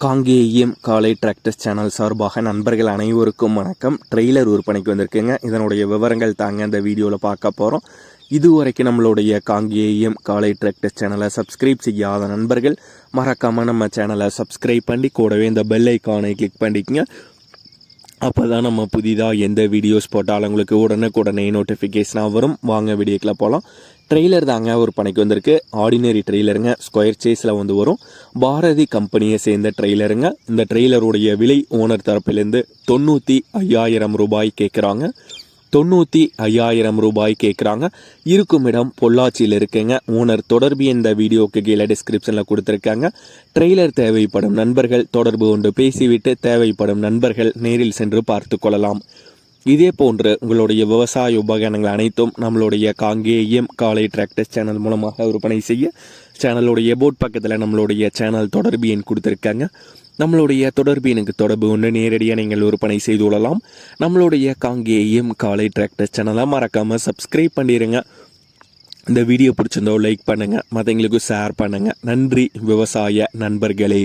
காங்கேயம் காலை tractors channel சார்பாக நண்பர்கள் அனைவருக்கும் வணக்கம். ட்ரெய்லர் விற்பனைக்கு வந்திருக்குங்க. இதனுடைய விவரங்கள் தாங்க இந்த வீடியோவில் பார்க்க போகிறோம் இதுவரைக்கும் நம்மளுடைய காங்கேயம் காலை டிராக்டர்ஸ் சேனலை சப்ஸ்கிரைப் செய்யாத நண்பர்கள் மறக்காமல் நம்ம சேனலை சப்ஸ்கிரைப் பண்ணி கூடவே இந்த பெல் ஐக்கானை கிளிக் பண்ணிக்கங்க. அப்போ தான் நம்ம புதிதாக எந்த வீடியோஸ் போட்டாலும் உங்களுக்கு உடனுக்குடனே நோட்டிஃபிகேஷனாக வரும். வாங்க வீடியோக்கில் போகலாம் ட்ரெய்லர் தாங்க ஒரு பணிக்கு வந்திருக்கு. ஆர்டினரி ட்ரெய்லருங்க ஸ்கொயர் சேஸில் வந்து வரும். பாரதி கம்பெனியை சேர்ந்த ட்ரெய்லருங்க இந்த ட்ரெய்லருடைய விலை ஓனர் தரப்பிலேருந்து தொண்ணூற்றி ஐயாயிரம் ரூபாய் கேட்குறாங்க தொண்ணூற்றி ஐயாயிரம் ரூபாய் கேட்குறாங்க இருக்கும் இடம் பொள்ளாச்சியில் இருக்குங்க. ஓனர் தொடர்பு இந்த வீடியோக்கு கீழே டிஸ்கிரிப்ஷனில் கொடுத்துருக்காங்க. ட்ரெய்லர் தேவைப்படும் நண்பர்கள் தொடர்பு கொண்டு பேசிவிட்டு தேவைப்படும் நண்பர்கள் நேரில் சென்று பார்த்து கொள்ளலாம். இதே போன்று உங்களுடைய விவசாய உபகரணங்கள் அனைத்தும் நம்மளுடைய காங்கேயம் காலை டிராக்டர்ஸ் சேனல் மூலமாக விற்பனை செய்ய சேனலுடைய போட் பக்கத்தில் நம்மளுடைய சேனல் தொடர்பு எண் கொடுத்துருக்காங்க. நம்மளுடைய தொடர்பு எனக்கு தொடர்பு ஒன்று. நேரடியாக நீங்கள் விற்பனை செய்து கொள்ளலாம். நம்மளுடைய காங்கேயம் காலை டிராக்டர்ஸ் சேனலை மறக்காமல் சப்ஸ்கிரைப் பண்ணிடுங்க இந்த வீடியோ பிடிச்சிருந்தோ லைக் பண்ணுங்கள் மற்றவங்களுக்கு ஷேர் பண்ணுங்கள் நன்றி விவசாய நண்பர்களே.